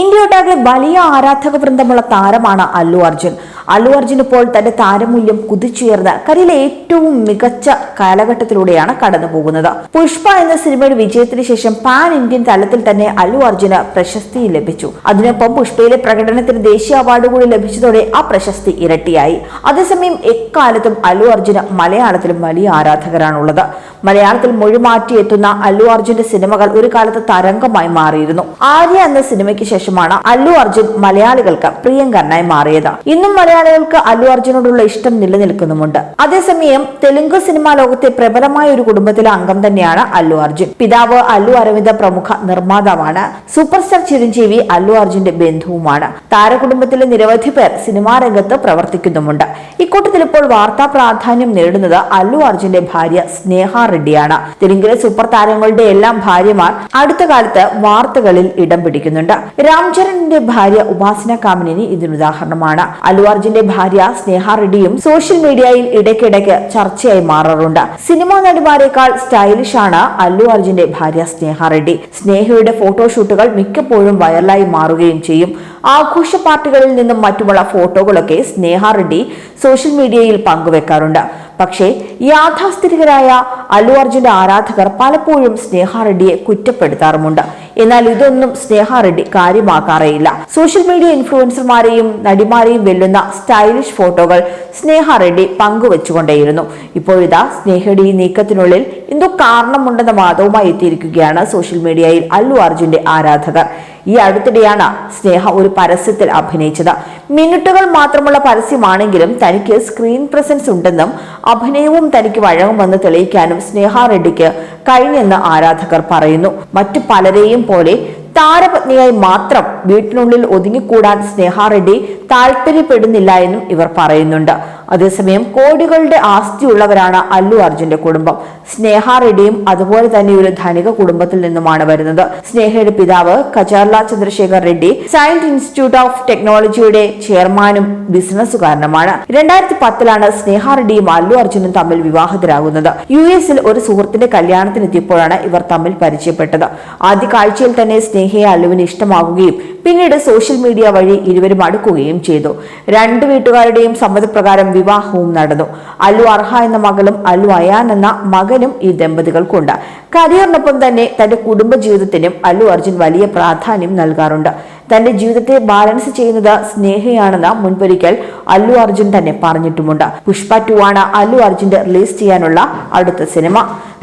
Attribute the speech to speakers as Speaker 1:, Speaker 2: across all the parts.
Speaker 1: ഇന്ത്യയൊട്ടാകെ വലിയ ആരാധക വൃന്ദമുള്ള താരമാണ് അല്ലു അർജുൻ. അല്ലു അർജുൻ ഇപ്പോൾ തന്റെ താരമൂല്യം കുതിച്ചുയർന്ന് കരിയിലെ ഏറ്റവും മികച്ച കാലഘട്ടത്തിലൂടെയാണ് കടന്നു പോകുന്നത്. പുഷ്പ എന്ന സിനിമയുടെ വിജയത്തിന് ശേഷം പാൻ ഇന്ത്യൻ തലത്തിൽ തന്നെ അല്ലു അർജുന് പ്രശസ്തി ലഭിച്ചു. അതിനൊപ്പം പുഷ്പയിലെ പ്രകടനത്തിന് ദേശീയ അവാർഡ് കൂടി ലഭിച്ചതോടെ ആ പ്രശസ്തി ഇരട്ടിയായി. അതേസമയം എക്കാലത്തും അല്ലു അർജുന് മലയാളത്തിലും വലിയ ആരാധകരാണുള്ളത്. മലയാളത്തിൽ മൊഴിമാറ്റി എത്തുന്ന അല്ലു അർജുന്റെ സിനിമകൾ ഒരു കാലത്ത് തരംഗമായി മാറിയിരുന്നു. ആര്യ എന്ന സിനിമയ്ക്ക് ശേഷമാണ് അല്ലു അർജുൻ മലയാളികൾക്ക് പ്രിയങ്കരനായി മാറിയത്. ഇന്നും മലയാളികൾക്ക് അല്ലു അർജുനോടുള്ള ഇഷ്ടം നിലനിൽക്കുന്നുമുണ്ട്. അതേസമയം തെലുങ്ക് സിനിമാ ലോകത്തെ പ്രബലമായ ഒരു കുടുംബത്തിലെ അംഗം തന്നെയാണ് അല്ലു അർജുൻ. പിതാവ് അല്ലു അരവിന്ദ പ്രമുഖ നിർമ്മാതാവാണ്. സൂപ്പർ സ്റ്റാർ ചിരഞ്ജീവി അല്ലു അർജുന്റെ ബന്ധുവുമാണ്. താരകുടുംബത്തിലെ നിരവധി പേർ സിനിമാ രംഗത്ത് പ്രവർത്തിക്കുന്നുമുണ്ട്. ഇക്കൂട്ടത്തിൽ ഇപ്പോൾ വാർത്താ പ്രാധാന്യം നേടുന്നത് അല്ലു അർജുന്റെ ഭാര്യ സ്നേഹ റെഡ്ഡിയാണ്. തെലുങ്കിലെ സൂപ്പർ താരങ്ങളുടെ എല്ലാം ഭാര്യമാർ അടുത്ത കാലത്ത് വാർത്തകളിൽ ഇടം പിടിക്കുന്നുണ്ട്. രാംചരണിന്റെ ഭാര്യ ഉപാസന കാമിനി ഇതിനുദാഹരണമാണ് അല്ലു അർജുന്റെ ഭാര്യ സ്നേഹ റെഡ്ഡിയും സോഷ്യൽ മീഡിയയിൽ ഇടയ്ക്കിടയ്ക്ക് ചർച്ചയായി മാറാറുണ്ട്. സിനിമാ നടിമാരെക്കാൾ സ്റ്റൈലിഷ് ആണ് അല്ലു അർജുന്റെ ഭാര്യ സ്നേഹ റെഡ്ഡി. സ്നേഹയുടെ ഫോട്ടോഷൂട്ടുകൾ മിക്കപ്പോഴും വൈറലായി മാറുകയും ചെയ്യും. ആഘോഷ പാർട്ടികളിൽ നിന്നും മറ്റുമുള്ള ഫോട്ടോകളൊക്കെ സ്നേഹ റെഡ്ഡി സോഷ്യൽ മീഡിയയിൽ പങ്കുവെക്കാറുണ്ട്. പക്ഷേ യാഥാസ്ഥിതികരായ അല്ലു അർജുന്റെ ആരാധകർ പലപ്പോഴും സ്നേഹ റെഡ്ഡിയെ കുറ്റപ്പെടുത്താറുമുണ്ട്. എന്നാൽ ഇതൊന്നും സ്നേഹ റെഡ്ഡി കാര്യമാക്കാറേയില്ല. സോഷ്യൽ മീഡിയ ഇൻഫ്ലുവൻസർമാരെയും നടിമാരെയും വെല്ലുന്ന സ്റ്റൈലിഷ് ഫോട്ടോകൾ സ്നേഹ റെഡ്ഡി പങ്കുവെച്ചുകൊണ്ടേയിരുന്നു. ഇപ്പോഴിതാ സ്നേഹയുടെ ഈ നീക്കത്തിനുള്ളിൽ എന്തോ കാരണമുണ്ടെന്ന വാദവുമായി എത്തിയിരിക്കുകയാണ് സോഷ്യൽ മീഡിയയിൽ അല്ലു അർജുന്റെ ആരാധകർ. ഈ അടുത്തിടെയാണ് സ്നേഹ ഒരു പരസ്യത്തിൽ അഭിനയിച്ചത്. മിനിറ്റുകൾ മാത്രമുള്ള പരസ്യമാണെങ്കിലും തനിക്ക് സ്ക്രീൻ പ്രസൻസ് ഉണ്ടെന്നും അഭിനയവും തനിക്ക് വഴങ്ങുമെന്ന് തെളിയിക്കാനും സ്നേഹ റെഡ്ഡിക്ക് കഴിഞ്ഞെന്ന് ആരാധകർ പറയുന്നു. മറ്റു പലരെയും പോലെ താരപത്നിയായി മാത്രം വീട്ടിനുള്ളിൽ ഒതുങ്ങിക്കൂടാൻ സ്നേഹ റെഡ്ഡി താല്പര്യപ്പെടുന്നില്ല എന്നും ഇവർ പറയുന്നുണ്ട്. അതേസമയം കോടികളുടെ ആസ്തിയുള്ളവരാണ് അല്ലു അർജുന്റെ കുടുംബം. സ്നേഹ റെഡ്ഡിയും അതുപോലെ തന്നെ ഒരു ധനിക കുടുംബത്തിൽ നിന്നുമാണ് വരുന്നത്. സ്നേഹയുടെ പിതാവ് Kancharla Chandrashekar Reddy science institute of ടെക്നോളജിയുടെ ചെയർമാനും ബിസിനസ്സുകാരനുമാണ്. രണ്ടായിരത്തി പത്തിലാണ് സ്നേഹ റെഡ്ഡിയും അല്ലു അർജുനും തമ്മിൽ വിവാഹിതരാകുന്നത്. യു എസിൽ ഒരു സുഹൃത്തിന്റെ കല്യാണത്തിനെത്തിയപ്പോഴാണ് ഇവർ തമ്മിൽ പരിചയപ്പെട്ടത്. ആദ്യ കാഴ്ചയിൽ തന്നെ സ്നേഹയെ അല്ലുവിന് ഇഷ്ടമാകുകയും പിന്നീട് സോഷ്യൽ മീഡിയ വഴി ഇരുവരും അടുക്കുകയും ചെയ്തു. രണ്ട് വീട്ടുകാരുടെയും സമ്മതപ്രകാരം വിവാഹവും നടന്നു. അല്ലു അർഹ എന്ന മകളും അല്ലു അയാൻ എന്ന മകനും ഈ ദമ്പതികൾക്കുണ്ട്. കരിയറിനൊപ്പം തന്നെ തന്റെ കുടുംബ ജീവിതത്തിനും അല്ലു അർജുൻ വലിയ പ്രാധാന്യം നൽകാറുണ്ട്. തന്റെ ജീവിതത്തെ ബാലൻസ് ചെയ്യുന്നത് സ്നേഹയാണെന്ന് മുൻപൊരിക്കൽ അല്ലു അർജുൻ തന്നെ പറഞ്ഞിട്ടുമുണ്ട്. പുഷ്പ ടു ആണ് അല്ലു അർജുന്റെ റിലീസ് ചെയ്യാനുള്ള അടുത്ത സിനിമ.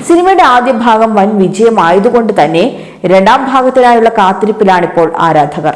Speaker 1: സിനിമയുടെ ആദ്യ ഭാഗം വൻ വിജയമായതുകൊണ്ട് തന്നെ രണ്ടാം ഭാഗത്തിനായുള്ള കാത്തിരിപ്പിലാണിപ്പോൾ ആരാധകർ.